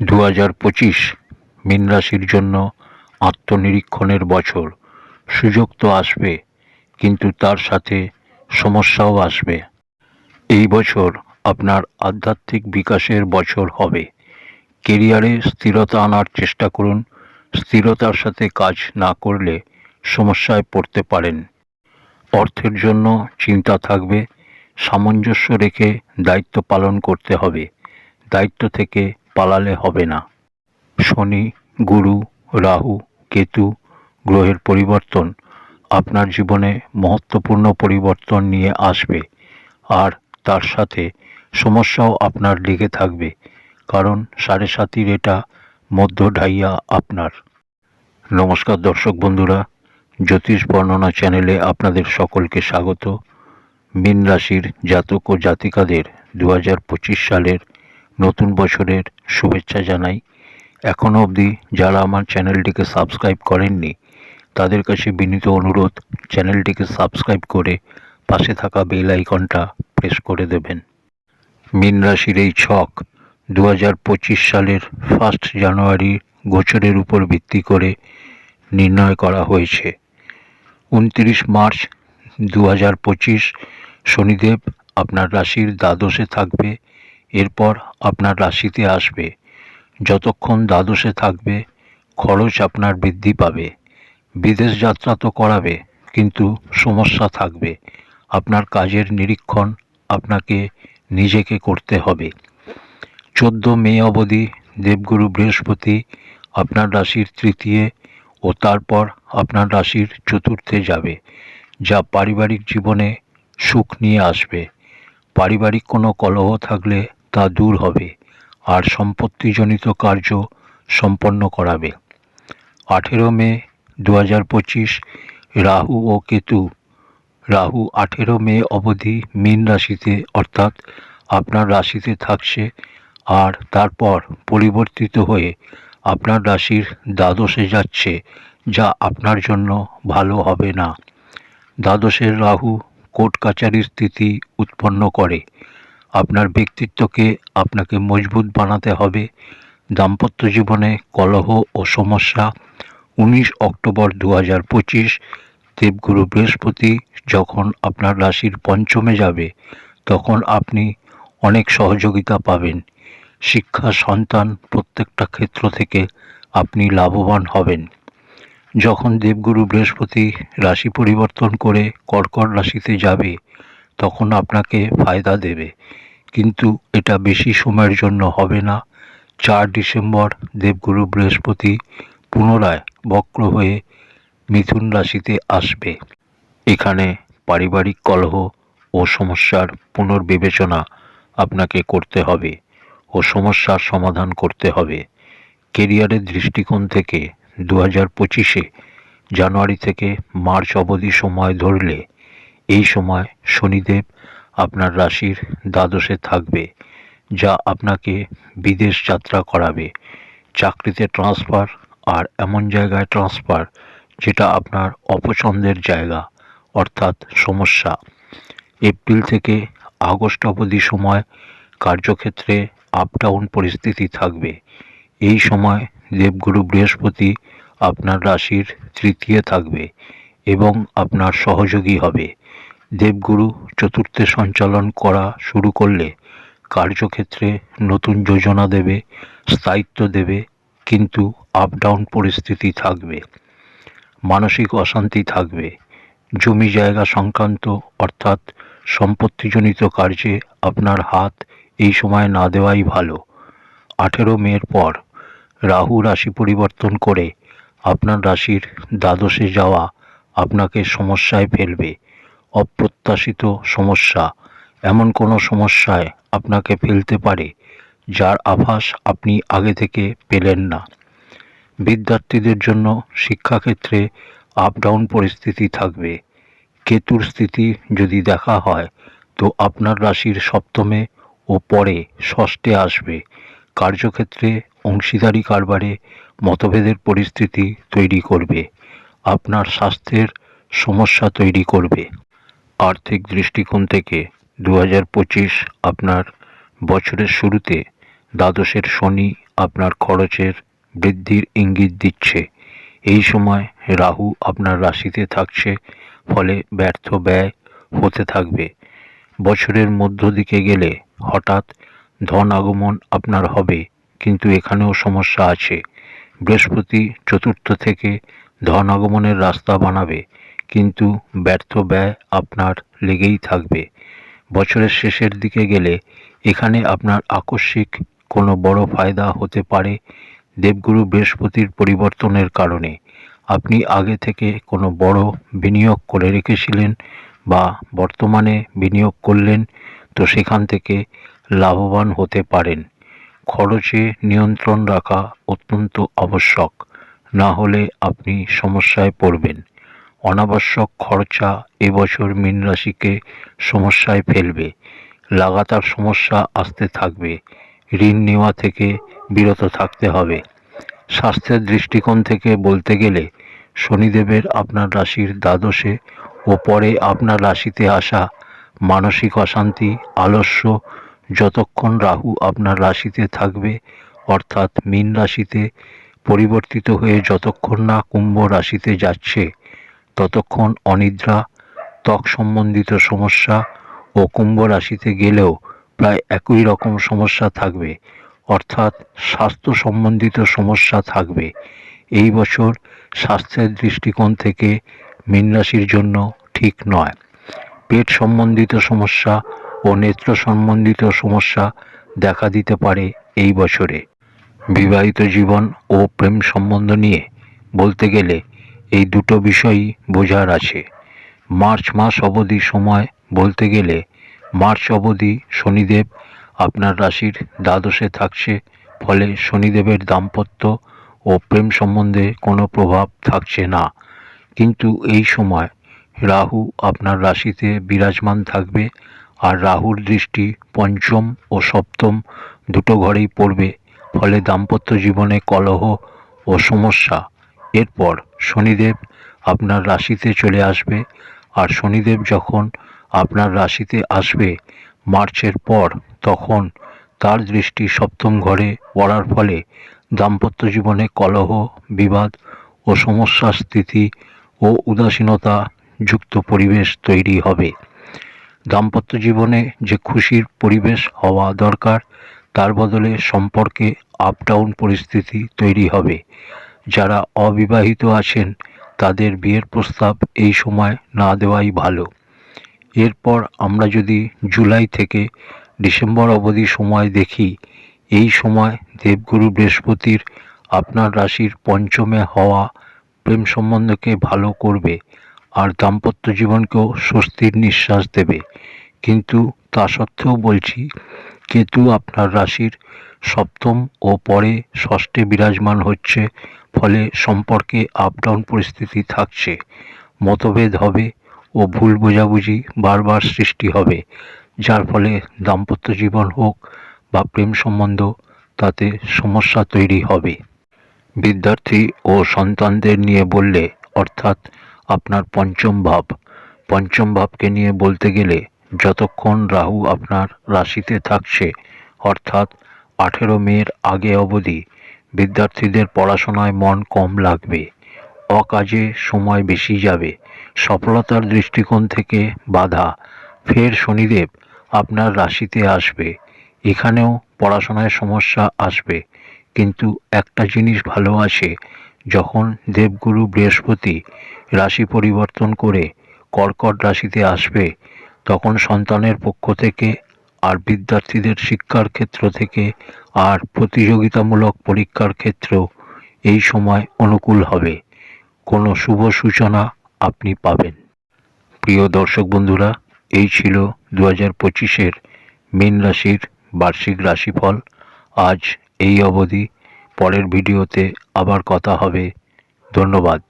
দু হাজার পঁচিশ মীন রাশির জন্য আত্মনিরীক্ষণের বছর। সুযোগ তো আসবে, কিন্তু তার সাথে সমস্যাও আসবে। এই বছর আপনার আধ্যাত্মিক বিকাশের বছর হবে। কেরিয়ারে স্থিরতা আনার চেষ্টা করুন। স্থিরতার সাথে কাজ না করলে সমস্যায় পড়তে পারেন। অর্থের জন্য চিন্তা থাকবে। সামঞ্জস্য রেখে দায়িত্ব পালন করতে হবে। দায়িত্ব থেকে পালালে হবে না। শনি, গুরু, রাহু, কেতু গ্রহের পরিবর্তন আপনার জীবনে মহত্বপূর্ণ পরিবর্তন নিয়ে আসবে আর তার সাথে সমস্যাও আপনার লেগে থাকবে, কারণ সাড়ে সাতির এটা মধ্য ঢাইয়া আপনার। নমস্কার দর্শক বন্ধুরা, জ্যোতিষ বর্ণনা চ্যানেলে আপনাদের সকলকে স্বাগত। মীন রাশির জাতক ও জাতিকাদের দু সালের নতুন বছরের শুভেচ্ছা জানাই। এখনও অবধি যারা আমার চ্যানেলটিকে সাবস্ক্রাইব করেননি, তাদের কাছে বিনীত অনুরোধ, চ্যানেলটিকে সাবস্ক্রাইব করে পাশে থাকা বেল আইকনটা প্রেস করে দেবেন। মীন রাশির এই ছক দু সালের ফার্স্ট জানুয়ারি গোচরের উপর ভিত্তি করে নির্ণয় করা হয়েছে। উনত্রিশ মার্চ দু হাজার পঁচিশ শনিদেব আপনার রাশির দ্বাদশে থাকবে। এরপর আপনার রাশিতে আসবে। যতক্ষণ দ্বাদশে থাকবে, খরচ আপনার বৃদ্ধি পাবে। বিদেশ যাত্রা তো করাবে, কিন্তু সমস্যা থাকবে। আপনার কাজের নিরীক্ষণ আপনাকে নিজেকে করতে হবে। চোদ্দ মে অবধি দেবগুরু বৃহস্পতি আপনার রাশির তৃতীয় ও তারপর আপনার রাশির চতুর্থে যাবে, যা পারিবারিক জীবনে সুখ নিয়ে আসবে। পারিবারিক কোনো কলহ থাকলে তা দূর হবে, আর সম্পত্তিজনিত কার্য সম্পন্ন করাবে। আঠেরো মে দু হাজার পঁচিশ, রাহু ও কেতু। রাহু আঠেরো মে অবধি মীন রাশিতে, অর্থাৎ আপনার রাশিতে থাকছে, আর তারপর পরিবর্তিত হয়ে আপনার রাশির দ্বাদশে যাচ্ছে, যা আপনার জন্য ভালো হবে না। দ্বাদশের রাহু কোর্ট কাচারির স্থিতি উৎপন্ন করে। আপনার ব্যক্তিত্বকে আপনাকে মজবুত বানাতে হবে। দাম্পত্য জীবনে কলহ ও সমস্যা। উনিশ অক্টোবর দু হাজার পঁচিশ, দেবগুরু বৃহস্পতি যখন আপনার রাশির পঞ্চমে যাবে, তখন আপনি অনেক সহযোগিতা পাবেন। শিক্ষা, সন্তান প্রত্যেকটা ক্ষেত্র থেকে আপনি লাভবান হবেন। যখন দেবগুরু বৃহস্পতি রাশি পরিবর্তন করে কর্কট রাশিতে যাবে তখন আপনাকে ফায়দা দেবে। কিন্তু এটা বেশি সময়ের জন্য হবে না। চার ডিসেম্বর দেবগুরু বৃহস্পতি পুনরায় বক্র হয়ে মিথুন রাশিতে আসবে। এখানে পারিবারিক কলহ ও সমস্যার পুনর্বিবেচনা আপনাকে করতে হবে ও সমস্যার সমাধান করতে হবে। কেরিয়ারের দৃষ্টিকোণ থেকে দু হাজার পঁচিশে জানুয়ারি থেকে মার্চ অবধি সময় ধরলে এই সময় শনিদেব আপনার রাশির দ্বাদশে থাকবে, যা আপনাকে বিদেশ যাত্রা করাবে। চাকরিতে ট্রান্সফার আর এমন জায়গায় ট্রান্সফার যেটা আপনার অপছন্দের জায়গা, অর্থাৎ সমস্যা। এপ্রিল থেকে আগস্ট অবধি সময় কার্যক্ষেত্রে আপ ডাউন পরিস্থিতি থাকবে। এই সময় দেবগুরু বৃহস্পতি আপনার রাশির তৃতীয় থাকবে এবং আপনার সহযোগী হবে। দেবগুরু চতুর্থে সঞ্চালন করা শুরু করলে কার্যক্ষেত্রে নতুন যোজনা দেবে, স্থায়িত্ব দেবে, কিন্তু আপ ডাউন পরিস্থিতি থাকবে, মানসিক অশান্তি থাকবে, জমি জায়গা সংক্রান্ত অর্থাৎ সম্পত্তিজনিত কার্যে আপনার হাত এই সময় না দেওয়াই ভালো। আঠেরো মের পর রাহু রাশি পরিবর্তন করে আপনার রাশির দ্বাদশে যাওয়া আপনাকে সমস্যায় ফেলবে। অপ্রত্যাশিত সমস্যা। এমন কোনো সমস্যায় আপনাকে ফেলতে পারে, যার আভাস আপনি আগে থেকে পেলেন না। বিদ্যার্থীদের জন্য শিক্ষাক্ষেত্রে আপ ডাউন পরিস্থিতি থাকবে। কেতুর স্থিতি যদি দেখা হয়, তো আপনার রাশির সপ্তমে ও পরে ষষ্ঠে আসবে। কার্যক্ষেত্রে অংশীদারি কারবারে মতভেদের পরিস্থিতি তৈরি করবে। আপনার স্বাস্থ্যের সমস্যা তৈরি করবে। আর্থিক দৃষ্টিকোণ থেকে দু হাজার পঁচিশ আপনার বছরের শুরুতে দ্বাদশের শনি আপনার খরচের বৃদ্ধির ইঙ্গিত দিচ্ছে। এই সময় রাহু আপনার রাশিতে থাকছে, ফলে ব্যর্থ ব্যয় হতে থাকবে। বছরের মধ্য দিকে গেলে হঠাৎ ধন আগমন আপনার হবে, কিন্তু এখানেও সমস্যা আছে। বৃহস্পতি চতুর্থ থেকে ধন আগমনের রাস্তা বানাবে কিন্তু ব্যর্থ ব্যয় আপনার লেগেই থাকবে। বছরের শেষের দিকে গেলে এখানে আপনার আকস্মিক কোনো বড় ফায়দা হতে পারে দেবগুরু বৃহস্পতির পরিবর্তনের কারণে। আপনি আগে থেকে কোনো বড় বিনিয়োগ করে রেখেছিলেন বা বর্তমানে বিনিয়োগ করলেন তো সেখান থেকে লাভবান হতে পারেন। খরচে নিয়ন্ত্রণ রাখা অত্যন্ত আবশ্যক, না হলে আপনি সমস্যায় পড়বেন। অনাবশ্যক খরচা এবছর মীন রাশিকে সমস্যায় ফেলবে। লাগাতার সমস্যা আসতে থাকবে। ঋণ নেওয়া থেকে বিরত থাকতে হবে। স্বাস্থ্যের দৃষ্টিকোণ থেকে বলতে গেলে, শনিদেবের আপনার রাশির দ্বাদশে ও পরে আপনার রাশিতে আসা মানসিক অশান্তি, আলস্য, যতক্ষণ রাহু আপনার রাশিতে থাকবে, অর্থাৎ মীন রাশিতে পরিবর্তিত হয়ে যতক্ষণ না কুম্ভ রাশিতে যাচ্ছে ততক্ষণ অনিদ্রা ত্বক সম্বন্ধিত সমস্যা ও কুম্ভ রাশিতে গেলেও প্রায় একই রকম সমস্যা থাকবে। অর্থাৎ স্বাস্থ্য সম্বন্ধিত সমস্যা থাকবে। এই বছর স্বাস্থ্যের দৃষ্টিকোণ থেকে মীন রাশির জন্য ঠিক নয়। পেট সম্বন্ধিত সমস্যা ও নেত্র সম্বন্ধিত সমস্যা দেখা দিতে পারে এই বছরে। বিবাহিত জীবন ও প্রেম সম্বন্ধ নিয়ে বলতে গেলে এই দুটো বিষয়ই বোঝার আছে। মার্চ মাস অবধি সময় বলতে গেলে মার্চ অবধি শনিদেব আপনার রাশির দ্বাদশে থাকছে, ফলে শনিদেবের দাম্পত্য ও প্রেম সম্বন্ধে কোনো প্রভাব থাকছে না। কিন্তু এই সময় রাহু আপনার রাশিতে বিরাজমান থাকবে আর রাহুর দৃষ্টি পঞ্চম ও সপ্তম দুটো ঘরেই পড়বে, ফলে দাম্পত্য জীবনে কলহ ও সমস্যা এরপর শনিদেব আপনার রাশিতে চলে আসবে। আর শনিদেব যখন আপনার রাশিতে আসবে মার্চের পর, তখন তার দৃষ্টি সপ্তম ঘরে পড়ার ফলে দাম্পত্য জীবনে কলহ, বিবাদ ও সমস্যা স্থিতি ও উদাসীনতা যুক্ত পরিবেশ তৈরি হবে। দাম্পত্য জীবনে যে খুশির পরিবেশ হওয়া দরকার, তার বদলে সম্পর্কে আপ ডাউন পরিস্থিতি তৈরি হবে। যারা অবিবাহিত আছেন, তাদের বিয়ের প্রস্তাব এই সময় না দেওয়াই ভালো। এরপর আমরা যদি জুলাই থেকে ডিসেম্বর অবধি সময় দেখি, এই সময় দেবগুরু বৃহস্পতির আপনার রাশির পঞ্চমে হওয়া প্রেম সম্বন্ধকে ভালো করবে আর দাম্পত্য জীবনকেও স্বস্তির নিঃশ্বাস দেবে। কিন্তু তা সত্ত্বেও বলছি কেতু আপনার রাশির সপ্তম ও পরে ষষ্ঠে বিরাজমান হচ্ছে, ফলে সম্পর্কে আপ ডাউন পরিস্থিতি থাকছে। মতভেদ হবে ও ভুল বোঝাবুঝি বারবার সৃষ্টি হবে, যার ফলে দাম্পত্য জীবন হোক বা প্রেম সম্বন্ধ, তাতে সমস্যা তৈরি হবে। বিদ্যার্থী ও সন্তানদের নিয়ে বললে, অর্থাৎ আপনার পঞ্চম ভাব। পঞ্চম ভাবকে নিয়ে বলতে গেলে যতক্ষণ রাহু আপনার রাশিতে থাকছে, অর্থাৎ আঠেরো মের আগে অবধি, বিদ্যার্থীদের পড়াশোনায় মন কম লাগবে। অকাজে সময় বেশি যাবে। সফলতার দৃষ্টিকোণ থেকে বাধা। ফের শনিদেব আপনার রাশিতে আসবে। এখানেও পড়াশোনায় সমস্যা আসবে। কিন্তু একটা জিনিস ভালো আছে, যখন দেবগুরু বৃহস্পতি রাশি পরিবর্তন করে কর্কট রাশিতে আসবে তখন সন্তানের পক্ষ থেকে আর বিদ্যার্থীদের শিক্ষার ক্ষেত্র থেকে আর প্রতিযোগিতামূলক পরীক্ষার ক্ষেত্র এই সময় অনুকূল হবে। কোনো শুভ সূচনা আপনি পাবেন। প্রিয় দর্শক বন্ধুরা, এই ছিল দু হাজার পঁচিশের মীন রাশির বার্ষিক রাশিফল। আজ এই অবধি। পরের ভিডিওতে আবার কথা হবে। ধন্যবাদ।